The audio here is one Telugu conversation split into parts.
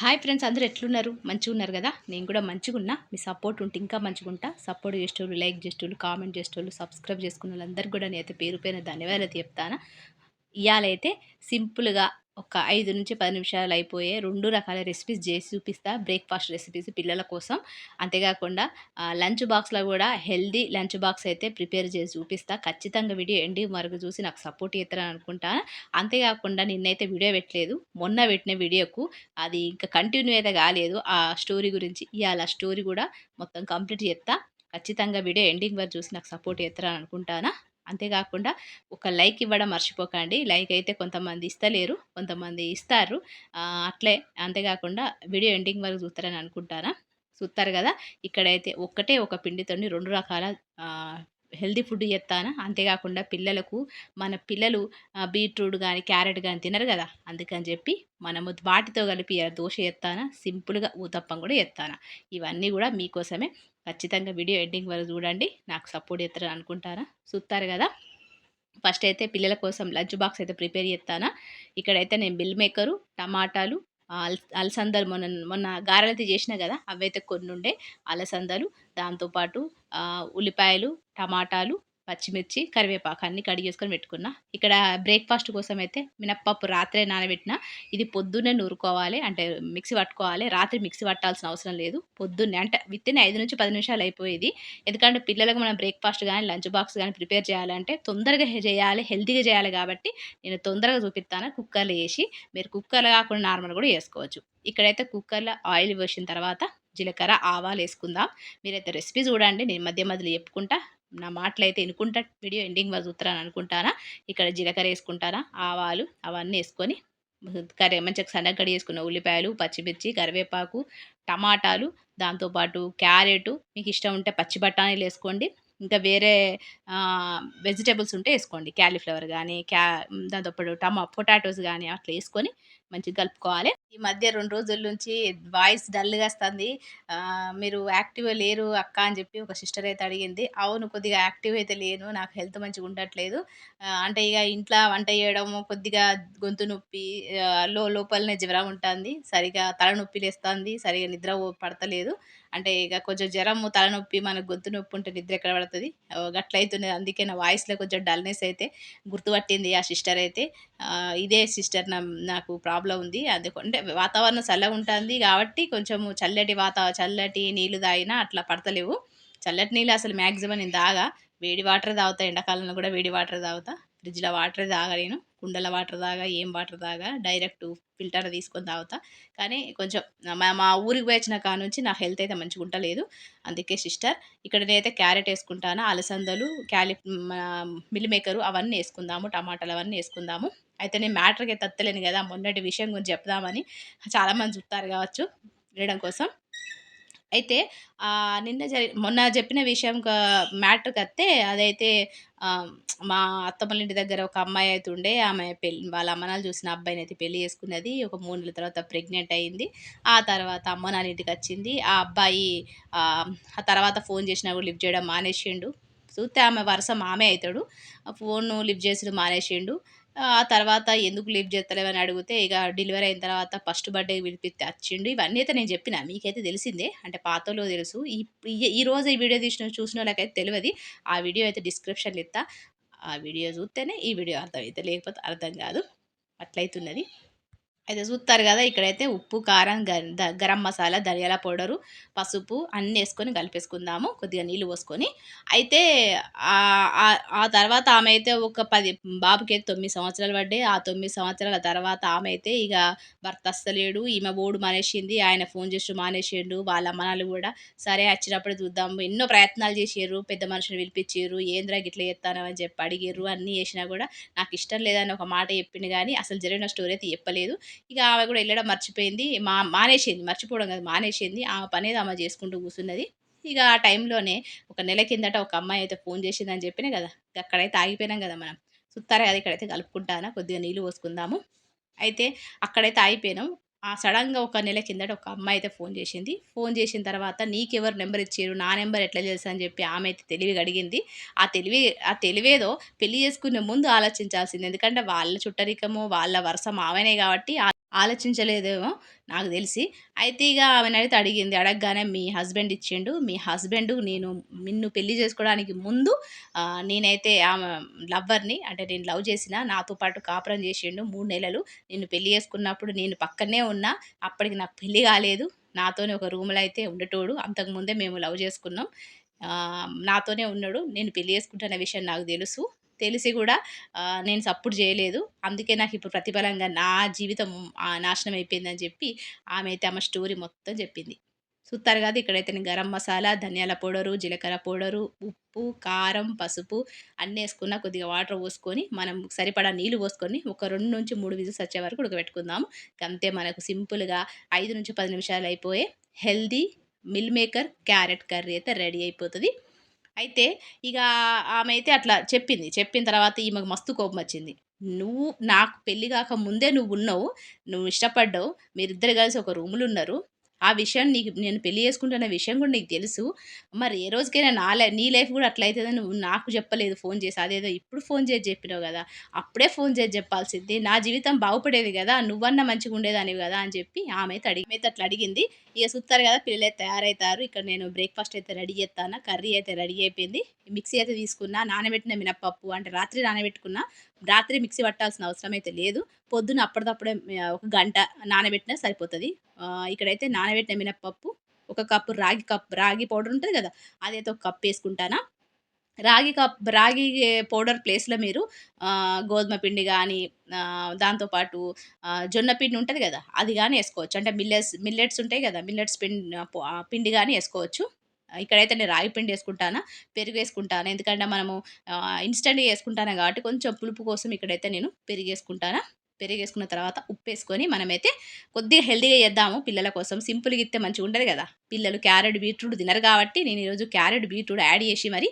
హాయ్ ఫ్రెండ్స్ అందరూ ఎట్లున్నారు? మంచిగా ఉన్నారు కదా? నేను కూడా మంచిగా ఉన్నా మీ సపోర్ట్ ఉంటే ఇంకా మంచిగా ఉంటా సపోర్ట్ చేసేటోళ్ళు లైక్ చేసేటోళ్ళు కామెంట్ చేసేటోళ్ళు సబ్స్క్రైబ్ చేసుకున్న వాళ్ళందరికీ కూడా నేనైతే పేరు పైన ధన్యవాదాలు చెప్తాను. ఇవాళైతే సింపుల్గా ఒక ఐదు నుంచి పది నిమిషాలు అయిపోయే రెండు రకాల రెసిపీస్ చేసి చూపిస్తా. బ్రేక్ఫాస్ట్ రెసిపీస్ పిల్లల కోసం. అంతేకాకుండా లంచ్ బాక్స్లో కూడా హెల్దీ లంచ్ బాక్స్ అయితే ప్రిపేర్ చేసి చూపిస్తా. ఖచ్చితంగా వీడియో ఎండి మరుగు చూసి నాకు సపోర్ట్ చేస్తారని అనుకుంటాను అంతేకాకుండా నిన్నైతే వీడియో పెట్టలేదు. మొన్న పెట్టిన వీడియోకు అది ఇంకా కంటిన్యూ అయితే కాలేదు. ఆ స్టోరీ గురించి ఇవాళ స్టోరీ కూడా మొత్తం కంప్లీట్ చేస్తా. ఖచ్చితంగా వీడియో ఎండింగ్ వరకు చూసి నాకు సపోర్ట్ చేస్తారని అనుకుంటానా? అంతేకాకుండా ఒక లైక్ ఇవ్వడం మర్చిపోకండి. లైక్ అయితే కొంతమంది ఇస్తలేరు కొంతమంది ఇస్తారు. అట్లే అంతేకాకుండా వీడియో ఎండింగ్ వరకు చూస్తారని అనుకుంటారా చూస్తారు కదా! ఇక్కడైతే ఒక్కటే ఒక పిండితోని రెండు రకాల హెల్దీ ఫుడ్ చేస్తాను? అంతేకాకుండా పిల్లలకు మన పిల్లలు బీట్రూట్ కానీ క్యారెట్ కానీ తినరు కదా! అందుకని చెప్పి మనము వాటితో కలిపి దోశ చేస్తాను? సింపుల్గా ఊతప్పం కూడా ఎత్తాన ఇవన్నీ కూడా మీకోసమే ఖచ్చితంగా వీడియో ఎండింగ్ వరకు చూడండి. నాకు సపోర్ట్ చేస్తారు అనుకుంటారా? చూస్తారు కదా. ఫస్ట్ అయితే పిల్లల కోసం లంచ్ బాక్స్ అయితే ప్రిపేర్ చేస్తానా. ఇక్కడైతే నేను బిల్ మేకరు టమాటాలు అల్ అలసందలు మొన్న మొన్న గారెలైతే చేసిన కదా అవైతే కొన్ని ఉండే అలసందలు దాంతోపాటు ఉల్లిపాయలు టమాటాలు పచ్చిమిర్చి కరివేపాకు అన్ని కడిగేసుకొని పెట్టుకున్నా. ఇక్కడ బ్రేక్ఫాస్ట్ కోసం అయితే మినప్పప్పు రాత్రే నానబెట్టిన ఇది పొద్దున్నే నూరుకోవాలి. అంటే మిక్సీ పట్టుకోవాలి. రాత్రి మిక్సీ పట్టాల్సిన అవసరం లేదు. పొద్దున్నే అంటే విత్తిన ఐదు నుంచి పది నిమిషాలు అయిపోయేది. ఎందుకంటే పిల్లలకు మనం బ్రేక్ఫాస్ట్ కానీ లంచ్ బాక్స్ కానీ ప్రిపేర్ చేయాలంటే తొందరగా చేయాలి హెల్తీగా చేయాలి కాబట్టి నేను తొందరగా చూపిస్తాను. కుక్కర్లో వేసి మీరు కుక్కర్లో కాకుండా నార్మల్ కూడా వేసుకోవచ్చు. ఇక్కడైతే కుక్కర్లో ఆయిల్ వేసిన తర్వాత జీలకర్ర ఆవాలు వేసుకుందాం. మీరైతే రెసిపీ చూడండి. నేను మధ్య మధ్యలో చెప్పుకుంటా. నా మాటలు అయితే వినుకుంటా వీడియో ఎండింగ్ వాళ్ళు చూస్తారని అనుకుంటానా ఇక్కడ జీలకర్ర వేసుకుంటారా? ఆవాలు అవన్నీ వేసుకొని కర్రీ మంచిగా సన్నగడి వేసుకున్న ఉల్లిపాయలు పచ్చిమిర్చి కరివేపాకు టమాటాలు దాంతోపాటు క్యారెట్. మీకు ఇష్టం ఉంటే పచ్చి బఠానీలు వేసుకోండి. ఇంకా వేరే వెజిటేబుల్స్ ఉంటే వేసుకోండి. క్యాలీఫ్లవర్ కానీ క్యా దాంతోపాటు టమా పొటాటోస్ కానీ అట్లా వేసుకొని మంచిగా కలుపుకోవాలి. ఈ మధ్య రెండు రోజుల నుంచి వాయిస్ డల్గా వస్తుంది. మీరు యాక్టివ్ లేరు అక్క అని చెప్పి ఒక సిస్టర్ అయితే అడిగింది. అవును కొద్దిగా యాక్టివ్ అయితే లేను. నాకు హెల్త్ మంచిగా ఉండట్లేదు. అంటే ఇక ఇంట్లో వంట చేయడం కొద్దిగా గొంతు నొప్పి లో లోపలనే జ్వరం ఉంటుంది. సరిగా తలనొప్పి లేస్తుంది. సరిగా నిద్ర పడతలేదు. అంటే ఇక కొంచెం జ్వరము తలనొప్పి మనకు గొంతు నొప్పి ఉంటే నిద్ర ఎక్కడ పడుతుంది? గట్లయితున్నది అందుకే నా వాయిస్లో కొంచెం డల్నెస్ అయితే గుర్తుపట్టింది ఆ సిస్టర్ అయితే. ఇదే సిస్టర్ నా నాకు ప్రాబ్లం ఉంది. అందుకంటే వాతావరణం చల్లగా ఉంటుంది కాబట్టి కొంచెం చల్లటి వాతా చల్లటి నీళ్ళు తాగినా అట్లా పడతలేవు. చల్లటి నీళ్ళు అసలు మ్యాక్సిమం నేను తాగా. వేడి వాటర్ తాగుతా ఎండాకాలంలో కూడా వేడి వాటర్ తాగుతా. ఫ్రిడ్జ్లో వాటర్ తాగా నేను కుండల వాటర్ తాగా ఏం వాటర్ తాగా డైరెక్ట్ ఫిల్టర్ తీసుకొని తాగుతా. కానీ కొంచెం మా మా ఊరికి వచ్చిన కాడ నుంచి నా హెల్త్ అయితే మంచిగా ఉండలేదు అందుకే సిస్టర్ ఇక్కడ నేనైతే క్యారెట్ వేసుకుంటాను అలసందలు క్యాలి మిల్ మేకరు అవన్నీ వేసుకుందాము టమాటాలు అవన్నీ వేసుకుందాము. అయితే నేను మ్యాటర్కి తత్తలేను కదా మొన్నటి విషయం గురించి చెప్దామని. చాలామంది చూస్తారు కావచ్చు వినడం కోసం. అయితే నిన్న జరి మొన్న చెప్పిన విషయం మ్యాటర్కి వస్తే అదైతే మా అత్తమ్మల ఇంటి దగ్గర ఒక అమ్మాయి అయితే ఉండే. ఆమె పెళ్ళి వాళ్ళ అమ్మనాలు చూసిన అబ్బాయిని అయితే పెళ్ళి చేసుకున్నది. ఒక మూడు నెలల తర్వాత ప్రెగ్నెంట్ అయింది. ఆ తర్వాత అమ్మనాన్న ఇంటికి వచ్చింది. ఆ అబ్బాయి ఆ తర్వాత ఫోన్ చేసినా కూడా లిఫ్ట్ చేయడం మానేసిండు. చూస్తే ఆమె వరుస మామే అవుతాడు. ఫోన్ లిఫ్ట్ చేసి మానేసిండు. ఆ తర్వాత ఎందుకు లీవ్ చేస్తలేవని అడిగితే ఇక డెలివరీ అయిన తర్వాత ఫస్ట్ బర్త్డే పిలిపిస్తే వచ్చిండు ఇవన్నీ అయితే నేను చెప్పిన మీకైతే తెలిసిందే. అంటే పాతలో తెలుసు. ఈ ఈ రోజు ఈ వీడియో తీసిన చూసిన వాళ్ళకైతే తెలియదు. ఆ వీడియో అయితే డిస్క్రిప్షన్లో ఇస్తా ఆ వీడియో చూస్తేనే ఈ వీడియో అర్థమైతే లేకపోతే అర్థం కాదు. అట్లయితున్నది. అయితే చూస్తారు కదా ఇక్కడైతే ఉప్పు కారం గరం మసాలా ధనియాల పౌడరు పసుపు అన్నీ వేసుకొని కలిపేసుకుందాము కొద్దిగా నీళ్ళు పోసుకొని. అయితే ఆ తర్వాత ఆమె అయితే ఒక పది బాబుకి అయితే తొమ్మిది సంవత్సరాలు పడ్డాయి. ఆ తొమ్మిది సంవత్సరాల తర్వాత ఆమె అయితే ఇక భర్త అస్తలేడు ఈమె ఓడు మానేసింది ఆయన ఫోన్ చేసి మానేసిండు వాళ్ళ అమ్మనాలు కూడా సరే వచ్చినప్పుడు చూద్దాం ఎన్నో ప్రయత్నాలు చేసారు పెద్ద మనుషులు పిలిపించారు ఏంద్రా గిట్ల చేస్తాను అని చెప్పి అడిగారు అన్నీ చేసినా కూడా నాకు ఇష్టం లేదని ఒక మాట చెప్పింది కానీ అసలు జరిగిన స్టోరీ అయితే చెప్పలేదు. ఇక ఆమె కూడా వెళ్ళడం మర్చిపోయింది. మా మానేసింది మర్చిపోవడం కదా మానేసింది. ఆమె పనేది ఆమె చేసుకుంటూ కూర్చున్నది. ఇక ఆ టైంలోనే ఒక నెల కిందట ఒక అమ్మాయి అయితే ఫోన్ చేసిందని చెప్పినా కదా అక్కడైతే ఆగిపోయినాం కదా మనం. సుత్తారే కదా ఇక్కడైతే కలుపుకుంటానా కొద్దిగా నీళ్ళు పోసుకుందాము. అయితే అక్కడైతే ఆగిపోయినాం. ఆ సడన్గా ఒక నెల కిందట ఒక అమ్మాయి అయితే ఫోన్ చేసింది. ఫోన్ చేసిన తర్వాత నీకెవరు నెంబర్ ఇచ్చారు? నా నెంబర్ ఎట్లా తెలుసు? అని చెప్పి ఆమె అయితే తెలివిగా అడిగింది. ఆ తెలివి ఆ తెలివేదో పెళ్ళి చేసుకునే ముందు ఆలోచించాల్సింది. ఎందుకంటే వాళ్ళ చుట్టరికము వాళ్ళ వరుస మావనే కాబట్టి ఆలోచించలేదేమో నాకు తెలిసి. అయితే ఇక ఆమె అయితే అడిగింది అడగగానే మీ హస్బెండ్ ఇచ్చిండు. మీ హస్బెండ్ నేను నిన్ను పెళ్ళి చేసుకోవడానికి ముందు నేనైతే ఆమె లవ్వర్ని అంటే నేను లవ్ చేసిన నాతో పాటు కాపురం చేసిండు మూడు నెలలు. నిన్ను పెళ్ళి చేసుకున్నప్పుడు నేను పక్కనే ఉన్నా అప్పటికి నాకు పెళ్ళి కాలేదు. నాతోనే ఒక రూమ్లో అయితే ఉండేటోడు. అంతకుముందే మేము లవ్ చేసుకున్నాం. నాతోనే ఉన్నాడు. నేను పెళ్ళి చేసుకుంటున్న విషయం నాకు తెలుసు. తెలిసి కూడా నేను సపోర్ట్ చేయలేదు. అందుకే నాకు ఇప్పుడు ప్రతిఫలంగా నా జీవితం నాశనం అయిపోయిందని చెప్పి ఆమె అయితే ఆమె స్టోరీ మొత్తం చెప్పింది. చూస్తారు కదా ఇక్కడైతే నేను గరం మసాలా ధనియాల పౌడరు జీలకర్ర పౌడరు ఉప్పు కారం పసుపు అన్నీ వేసుకున్న కొద్దిగా వాటర్ పోసుకొని మనం సరిపడా నీళ్ళు పోసుకొని ఒక రెండు నుంచి మూడు విజిల్స్ వచ్చే వరకు ఉడకబెట్టుకుందాము. అంతే మనకు సింపుల్గా ఐదు నుంచి పది నిమిషాలు అయిపోయే healthy meal maker carrot curry అయితే రెడీ అయిపోతుంది. అయితే ఇక ఆమె అయితే అట్లా చెప్పింది. చెప్పిన తర్వాత ఈమెకు మస్తు కోపం వచ్చింది నువ్వు నాకు పెళ్ళి కాక ముందే నువ్వు ఉన్నావు నువ్వు ఇష్టపడ్డావు. మీరిద్దరు కలిసి ఒక రూములు ఉన్నారు ఆ విషయం నీకు నేను పెళ్ళి చేసుకుంటున్న విషయం కూడా నీకు తెలుసు. మరి ఏ రోజుకైనా నా లైఫ్ నీ లైఫ్ కూడా అట్లా అవుతుందని నువ్వు నాకు చెప్పలేదు ఫోన్ చేసి. అదేదో ఇప్పుడు ఫోన్ చేసి చెప్పినావు కదా. అప్పుడే ఫోన్ చేసి చెప్పాల్సింది. నా జీవితం బాగుపడేది కదా. నువ్వన్నా మంచిగా ఉండేదానివి కదా అని చెప్పి ఆమె అయితే అడిగి అయితే అట్లా అడిగింది. ఇక చూస్తారు కదా పిల్లలు అయితే తయారవుతారు ఇక్కడ నేను బ్రేక్ఫాస్ట్ అయితే రెడీ చేస్తాను కర్రీ అయితే రెడీ అయిపోయింది. మిక్సీ అయితే తీసుకున్నా నానబెట్టిన మినపప్పు అంటే రాత్రి నానబెట్టుకున్నా. రాత్రి మిక్సీ పట్టాల్సిన అవసరం అయితే లేదు. పొద్దున అప్పటిదప్పుడే ఒక గంట నానబెట్టినా సరిపోతుంది. ఇక్కడైతే నానబెట్టిన మినప్పప్పు ఒక కప్పు రాగి కప్ రాగి పౌడర్ ఉంటుంది కదా అదైతే ఒక కప్ వేసుకుంటానా. రాగి కప్ రాగి పౌడర్ ప్లేస్లో మీరు గోధుమ పిండి కానీ దాంతోపాటు జొన్న పిండి ఉంటుంది కదా అది కానీ వేసుకోవచ్చు. అంటే మిల్లెట్స్ మిల్లెట్స్ ఉంటాయి కదా మిల్లెట్స్ పిండి పిండి కానీ వేసుకోవచ్చు. ఇక్కడైతే నేను రాగి పిండి వేసుకుంటానా పెరుగు వేసుకుంటాను ఎందుకంటే మనము ఇన్స్టెంట్గా వేసుకుంటాను కాబట్టి కొంచెం పులుపు కోసం ఇక్కడైతే నేను పెరుగు పెరిగేసుకున్న తర్వాత ఉప్పు వేసుకొని మనమైతే కొద్దిగా హెల్దీగా చేద్దాము పిల్లల కోసం. సింపుల్గా ఇస్తే మంచిగా ఉండదు కదా. పిల్లలు క్యారెట్ బీట్రూట్ తినరు కాబట్టి నేను ఈరోజు క్యారెట్ బీట్రూట్ యాడ్ చేసి మరి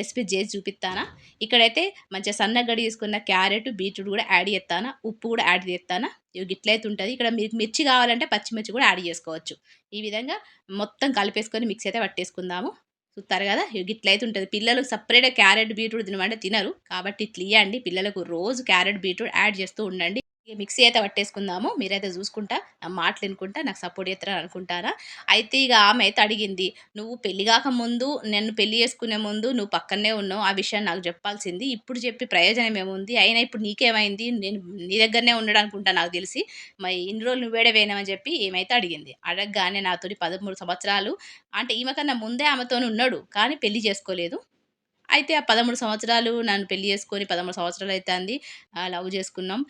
రెసిపీ చేసి చూపిస్తానా. ఇక్కడైతే మంచిగా సన్నగడి తీసుకున్న క్యారెట్ బీట్రూట్ కూడా యాడ్ చేస్తానా. ఉప్పు కూడా యాడ్ చేస్తానా. ఇవి గిట్లయితే ఉంటుంది. ఇక్కడ మీకు మిర్చి కావాలంటే పచ్చిమిర్చి కూడా యాడ్ చేసుకోవచ్చు. ఈ విధంగా మొత్తం కలిపేసుకొని మిక్స్ అయితే పట్టేసుకుందాము. చూస్తారు కదా ఇవి గిట్లయితే ఉంటుంది. పిల్లలు సపరేట్గా క్యారెట్ బీట్రూట్ తినమంటే తినరు. కాబట్టి ఇట్లా ఇవ్వండి పిల్లలకు రోజు క్యారెట్ బీట్రూట్ యాడ్ చేస్తూ ఉండండి. ఇక మిక్సీ అయితే పట్టేసుకుందాము. మీరైతే చూసుకుంటా నా మాటలు వినుకుంటా నాకు సపోర్ట్ చేస్తారని అనుకుంటారా అయితే ఇక ఆమె అయితే అడిగింది నువ్వు పెళ్ళి కాక ముందు నన్ను పెళ్ళి చేసుకునే ముందు నువ్వు పక్కనే ఉన్నావు ఆ విషయం నాకు చెప్పాల్సింది. ఇప్పుడు చెప్పి ప్రయోజనం ఏముంది? అయినా ఇప్పుడు నీకేమైంది? నేను నీ దగ్గరనే ఉండడం అనుకుంటా నాకు తెలిసి. మరి ఇన్ని రోజులు నువ్వేడే వేయనమని చెప్పి ఏమైతే అడిగింది. అడగగానే నాతోటి పదమూడు సంవత్సరాలు అంటే ఈమె కన్నా ముందే ఆమెతో ఉన్నాడు కానీ పెళ్ళి చేసుకోలేదు. అయితే ఆ పదమూడు సంవత్సరాలు నన్ను పెళ్ళి చేసుకొని పదమూడు సంవత్సరాలు అవుతుంది లవ్ చేసుకున్నాం.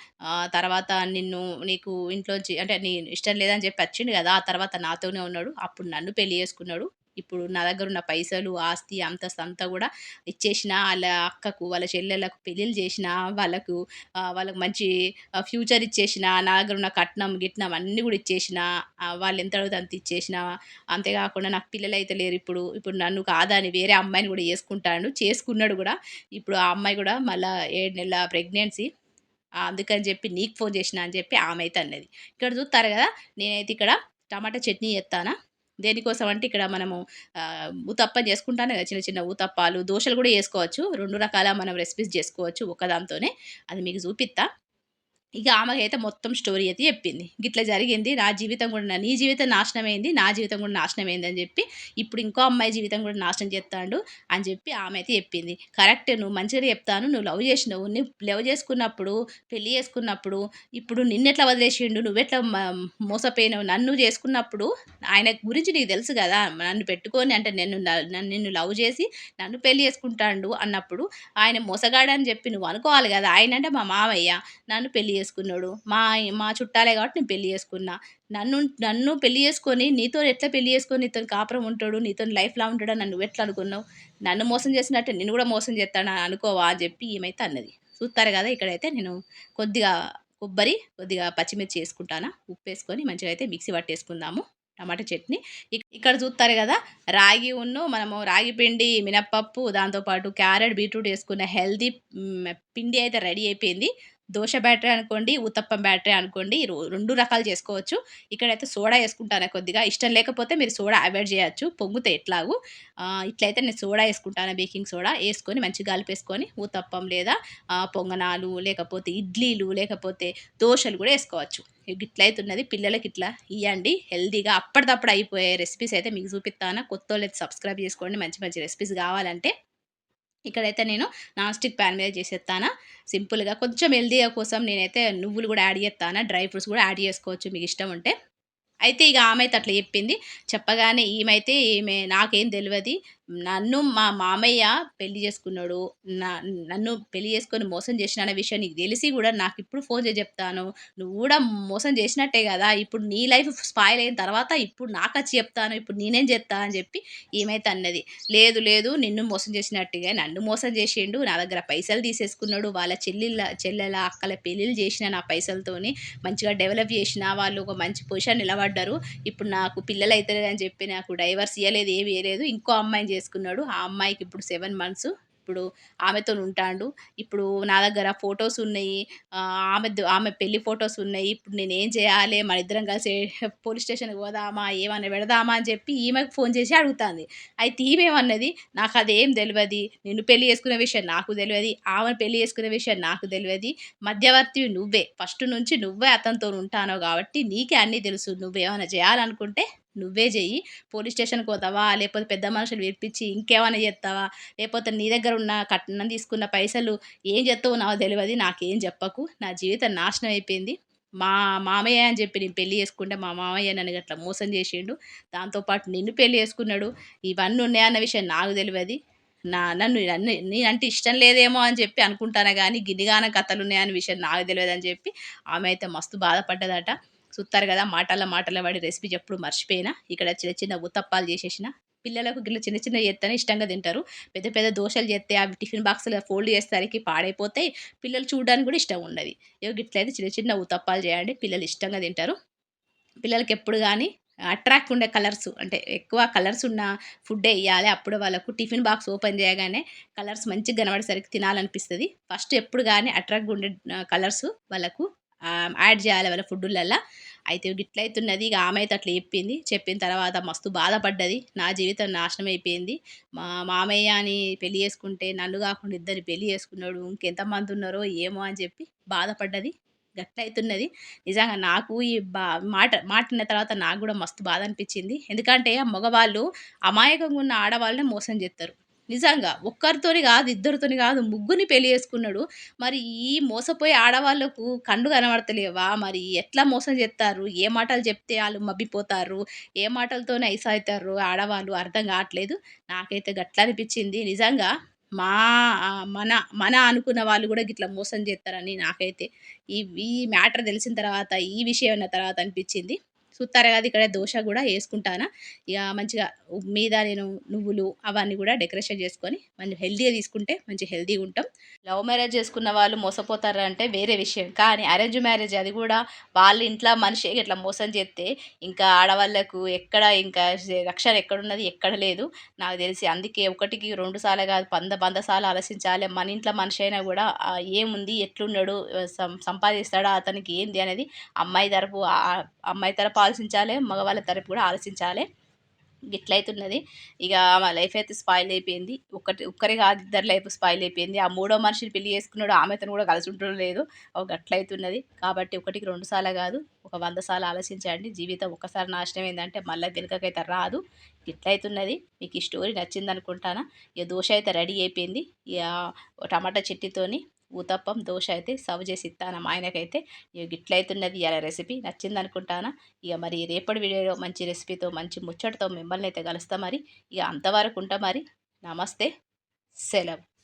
తర్వాత నిన్ను నీకు ఇంట్లోంచి అంటే నీ ఇష్టం లేదని చెప్పి వచ్చిండు కదా ఆ తర్వాత నాతోనే ఉన్నాడు. అప్పుడు నన్ను పెళ్ళి చేసుకున్నాడు. ఇప్పుడు నా దగ్గర ఉన్న పైసలు ఆస్తి అంతస్తు అంతా కూడా ఇచ్చేసిన వాళ్ళ అక్కకు వాళ్ళ చెల్లెళ్ళకు పెళ్ళిళ్ళు చేసిన వాళ్ళకు వాళ్ళకు మంచి ఫ్యూచర్ ఇచ్చేసిన నా దగ్గర ఉన్న కట్నం గిట్నం అన్నీ కూడా ఇచ్చేసిన వాళ్ళు ఎంత అడిగితే అంత ఇచ్చేసిన. అంతేకాకుండా నాకు పిల్లలు అయితే లేరు ఇప్పుడు. ఇప్పుడు నన్ను కాదని వేరే అమ్మాయిని కూడా చేసుకుంటాడు చేసుకున్నాడు కూడా. ఇప్పుడు ఆ అమ్మాయి కూడా మళ్ళీ ఏడు నెలల ప్రెగ్నెన్సీ. అందుకని చెప్పి నీకు ఫోన్ చేసిన అని చెప్పి ఆమె అయితే అన్నది. ఇక్కడ చూస్తారు కదా నేనైతే ఇక్కడ టమాటా చట్నీ చేస్తానా దేనికోసం అంటే ఇక్కడ మనము ఆ, ఊతప్పం చేసుకుంటానే కదా చిన్న చిన్న ఊతప్పాలు దోశలు కూడా చేసుకోవచ్చు రెండు రకాల మనం రెసిపీస్ చేసుకోవచ్చు ఒకదాంతోనే అది మీకు చూపిస్తా. ఇక ఆమెకైతే మొత్తం స్టోరీ అయితే చెప్పింది. గిట్లా జరిగింది నా జీవితం కూడా నీ జీవితం నాశనమైంది నా జీవితం కూడా నాశనమైంది అని చెప్పి ఇప్పుడు ఇంకో అమ్మాయి జీవితం కూడా నాశనం చేస్తాడు అని చెప్పి ఆమె అయితే చెప్పింది. కరెక్ట్ నువ్వు మంచిగా చెప్తాను నువ్వు లవ్ చేసినావు నువ్వు లవ్ చేసుకున్నప్పుడు పెళ్ళి చేసుకున్నప్పుడు ఇప్పుడు నిన్నెట్లా వదిలేసిండు నువ్వెట్లా మోసపోయినావు నన్ను చేసుకున్నప్పుడు ఆయన గురించి నీకు తెలుసు కదా నన్ను పెట్టుకొని అంటే నేను నన్ను నిన్ను లవ్ చేసి నన్ను పెళ్ళి చేసుకుంటాడు అన్నప్పుడు ఆయన మోసగాడని చెప్పి నువ్వు అనుకోవాలి కదా ఆయన అంటే మా మామయ్య నన్ను పెళ్ళి చేసుకున్నాడు. మా మా చుట్టాలే కాబట్టి నేను పెళ్ళి చేసుకున్నా. నన్ను నన్ను పెళ్ళి చేసుకొని నీతో ఎట్లా పెళ్ళి చేసుకొని నీతో కాపురం ఉంటాడు నీతో లైఫ్లా ఉంటాడు ఎట్లా అనుకున్నావు? నన్ను మోసం చేసినట్టే నేను కూడా మోసం చేస్తాను అనుకోవా అని చెప్పి ఏమైతే అన్నది. చూస్తారు కదా ఇక్కడైతే నేను కొద్దిగా కొబ్బరి కొద్దిగా పచ్చిమిర్చి వేసుకుంటానా? ఉప్పు వేసుకొని మంచిగా అయితే మిక్సీ పట్టేసుకుందాము. టమాటా చట్నీ. ఇక్కడ చూస్తారు కదా రాగి ఉన్ను మనము రాగి పిండి మినప్పప్పు దాంతోపాటు క్యారెట్ బీట్రూట్ వేసుకున్న హెల్దీ పిండి అయితే రెడీ అయిపోయింది. దోశ బ్యాటరీ అనుకోండి ఉత్తప్పం బ్యాటరీ అనుకోండి రెండు రకాలు చేసుకోవచ్చు. ఇక్కడైతే సోడా వేసుకుంటాను కొద్దిగా. ఇష్టం లేకపోతే మీరు సోడా అవాయిడ్ చేయొచ్చు. పొంగుతే ఎట్లాగూ? ఇట్లయితే నేను సోడా వేసుకుంటాను బేకింగ్ సోడా. వేసుకొని మంచిగా కలిపేసుకొని ఉతప్పం లేదా పొంగనాలు లేకపోతే ఇడ్లీలు లేకపోతే దోశలు కూడా వేసుకోవచ్చు. ఇట్లయితే ఉన్నది పిల్లలకి ఇట్లా ఇవ్వండి హెల్దీగా అప్పటిదప్పుడు అయిపోయే రెసిపీస్ అయితే మీకు చూపిస్తాను. కొత్త సబ్స్క్రైబ్ చేసుకోండి. మంచి మంచి రెసిపీస్ కావాలంటే ఇక్కడైతే నేను నాన్ స్టిక్ ప్యాన్ మీద చేసేస్తాను సింపుల్గా కొంచెం హెల్దీగా కోసం నేనైతే నువ్వులు కూడా యాడ్ చేస్తాను డ్రై ఫ్రూట్స్ కూడా యాడ్ చేసుకోవచ్చు మీకు ఇష్టం ఉంటే. అయితే ఇక ఆమె అయితే అట్లా చెప్పింది. చెప్పగానే ఈమెతే ఈమె నాకేం తెలియదు నన్ను మా మామయ్య పెళ్ళి చేసుకున్నాడు నా నన్ను పెళ్ళి చేసుకొని మోసం చేసిన అనే విషయం నీకు తెలిసి కూడా నాకు ఇప్పుడు ఫోన్ చేసి చెప్తాను. నువ్వు కూడా మోసం చేసినట్టే కదా ఇప్పుడు నీ లైఫ్ స్పాయిల్ అయిన తర్వాత ఇప్పుడు నాకు వచ్చి చెప్తాను ఇప్పుడు నేనేం చెప్తా అని చెప్పి ఏమైతే అన్నది. లేదు లేదు నిన్ను మోసం చేసినట్టుగా నన్ను మోసం చేసిండు నా దగ్గర పైసలు తీసేసుకున్నాడు వాళ్ళ చెల్లెళ్ళ చెల్లెల అక్కల పెళ్ళిళ్ళు చేసిన నా పైసలతోని మంచిగా డెవలప్ చేసిన వాళ్ళు ఒక మంచి పొజిషన్ నిలబడ్డారు. ఇప్పుడు నాకు పిల్లలు అవుతారు అని చెప్పి నాకు డైవర్స్ ఇవ్వలేదు ఏమి ఇవ్వలేదు ఇంకో అమ్మాయిని చేసుకున్నాడు. ఆ అమ్మాయికి ఇప్పుడు సెవెన్ మంత్స్ ఇప్పుడు ఆమెతో ఉంటాడు. ఇప్పుడు నా దగ్గర ఫొటోస్ ఉన్నాయి. ఆమె ఆమె పెళ్ళి ఫొటోస్ ఉన్నాయి. ఇప్పుడు నేను ఏం చేయాలి? మన ఇద్దరం కలిసి పోలీస్ స్టేషన్కి పోదామా? ఏమన్నా పెడదామా? అని చెప్పి ఈమెకు ఫోన్ చేసి అడుగుతుంది. అయితే ఈమెమన్నది నాకు అదేం తెలియదు నిన్ను పెళ్ళి చేసుకునే విషయం నాకు తెలియదు ఆమెను పెళ్ళి చేసుకునే విషయం నాకు తెలియదు మధ్యవర్తి నువ్వే. ఫస్ట్ నుంచి నువ్వే అతనితో ఉంటానో కాబట్టి నీకే అన్నీ తెలుసు. నువ్వేమైనా చేయాలనుకుంటే నువ్వే చెయ్యి పోలీస్ స్టేషన్కి పోతావా? లేకపోతే పెద్ద మనుషులు విడిపించి ఇంకేమైనా చేస్తావా లేకపోతే నీ దగ్గర ఉన్న కట్నం తీసుకున్న పైసలు ఏం చేస్తావు నాకు తెలియదు నాకేం చెప్పకు నా జీవితం నాశనం అయిపోయింది. మా మామయ్య అని చెప్పి నేను పెళ్ళి చేసుకుంటే మా మామయ్య నన్ను అట్లా మోసం చేసిండు. దాంతోపాటు నిన్ను పెళ్ళి చేసుకున్నాడు. ఇవన్నీ ఉన్నాయన్న విషయం నాకు తెలియదు నా నన్ను నన్ను నేనంటే ఇష్టం లేదేమో అని చెప్పి అనుకుంటాను కానీ గిన్నిగాన కథలు ఉన్నాయన్న విషయం నాకు తెలియదు అని చెప్పి ఆమె అయితే మస్తు బాధపడ్డదట. చూస్తారు కదా మాటల మాటల వాడి రెసిపీ ఎప్పుడు మర్చిపోయినా. ఇక్కడ చిన్న చిన్న ఉత్తప్పాలు చేసేసిన. పిల్లలకు గిట్ల చిన్న చిన్న చేస్తేనే ఇష్టంగా తింటారు. పెద్ద పెద్ద దోశలు చేస్తే అవి టిఫిన్ బాక్స్లో ఫోల్డ్ చేసేసరికి పాడైపోతాయి పిల్లలు చూడడానికి కూడా ఇష్టం ఉండదు. ఇక గిట్లయితే చిన్న చిన్న ఉత్తప్పాలు చేయండి పిల్లలు ఇష్టంగా తింటారు. పిల్లలకి ఎప్పుడు కానీ అట్రాక్ట్ ఉండే కలర్స్ అంటే ఎక్కువ కలర్స్ ఉన్న ఫుడ్డే ఇవ్వాలి అప్పుడు వాళ్ళకు టిఫిన్ బాక్స్ ఓపెన్ చేయగానే కలర్స్ మంచిగా కనబడేసరికి తినాలనిపిస్తుంది. ఫస్ట్ ఎప్పుడు కానీ అట్రాక్ట్ ఉండే కలర్స్ వాళ్ళకు యాడ్ చేయాలి వాళ్ళ ఫుడ్లల్లో అయితే గిట్లయితున్నది ఇక ఆమె అయితే అట్లా చెప్పింది. చెప్పిన తర్వాత మస్తు బాధపడ్డది. నా జీవితం నాశనం అయిపోయింది. మా మామయ్య అని పెళ్ళి చేసుకుంటే నన్ను కాకుండా ఇద్దరిని పెళ్ళి చేసుకున్నాడు. ఇంకెంతమంది ఉన్నారో ఏమో అని చెప్పి బాధపడ్డది. గట్లయితున్నది. నిజంగా నాకు ఈ బా మాట మాటిన తర్వాత నాకు కూడా మస్తు బాధ అనిపించింది. ఎందుకంటే మగవాళ్ళు అమాయకంగా ఉన్న ఆడవాళ్ళని మోసం చేస్తారు నిజంగా ఒక్కరితోని కాదు ఇద్దరితోని కాదు ముగ్గురిని పెళ్ళి చేసుకున్నాడు. మరి ఈ మోసపోయే ఆడవాళ్ళకు కళ్ళు కనబడతలేవా? మరి ఎట్లా మోసం చేస్తారు? ఏ మాటలు చెప్తే వాళ్ళు మబ్బిపోతారు? ఏ మాటలతోనే ఐస్ అవుతారు ఆడవాళ్ళు? అర్థం కావట్లేదు. నాకైతే గట్లా అనిపించింది. నిజంగా మా మన మన అనుకున్న వాళ్ళు కూడా గిట్లా మోసం చేస్తారని నాకైతే ఈ ఈ మ్యాటర్ తెలిసిన తర్వాత ఈ విషయం అన్న తర్వాత అనిపించింది. చూస్తారు కదా ఇక్కడ దోశ కూడా వేసుకుంటాను. ఇక మంచిగా మీద నేను నువ్వులు అవన్నీ కూడా డెకరేషన్ చేసుకొని మంచి హెల్తీగా తీసుకుంటే మంచి హెల్తీగా ఉంటాం. లవ్ మ్యారేజ్ చేసుకున్న వాళ్ళు మోసపోతారు అంటే వేరే విషయం. కానీ అరేంజ్ మ్యారేజ్ అది కూడా వాళ్ళ ఇంట్లో మనిషి ఇట్లా మోసం చేస్తే ఇంకా ఆడవాళ్ళకు ఎక్కడ ఇంకా రక్షణ ఎక్కడున్నది ఎక్కడ లేదు. నాకు తెలిసి అందుకే ఒకటికి రెండు సార్లు కాదు పంద వంద సార్లు ఆలోచించాలి. మన ఇంట్లో మనిషి అయినా కూడా ఏముంది ఎట్లున్నాడు సం- సంపాదిస్తాడా అతనికి ఏంది అనేది అమ్మాయి తరపు అమ్మాయి తరపు ఆలోచించాలి మగవాళ్ళ తరపు కూడా ఆలోచించాలి. గిట్లయితున్నది ఇక మా లైఫ్ అయితే స్పాయిల్ అయిపోయింది. ఒకటి ఒక్కరి కాదు ఇద్దరు లైఫ్ స్పాయిల్ అయిపోయింది. ఆ మూడో మనిషిని పెళ్ళి చేసుకున్నాడు ఆమెతో కూడా కలిసి ఉండడం లేదు. ఒక గట్లయితున్నది కాబట్టి ఒకటికి రెండు సార్లు కాదు ఒక వంద సార్లు ఆలోచించండి. జీవితం ఒక్కసారి నాశనం ఏంటంటే మళ్ళీ వెనుకకైతే రాదు. గిట్లయితున్నది మీకు ఈ స్టోరీ నచ్చింది అనుకుంటానా ఇక దోశ అయితే రెడీ అయిపోయింది. ఇక టమాటా చెట్టుతోని ఊతప్పం దోశ అయితే సర్వ్ చేసి ఇస్తాను మా ఆయనకైతే ఇక గిట్లయితున్నది ఇలా రెసిపీ నచ్చింది అనుకుంటానా ఇక మరి రేపటి వీడియోలో మంచి రెసిపీతో మంచి ముచ్చటతో మిమ్మల్ని అయితే కలుస్తా మరి. ఇక అంతవరకు ఉంటా మరి. నమస్తే. సెలవు.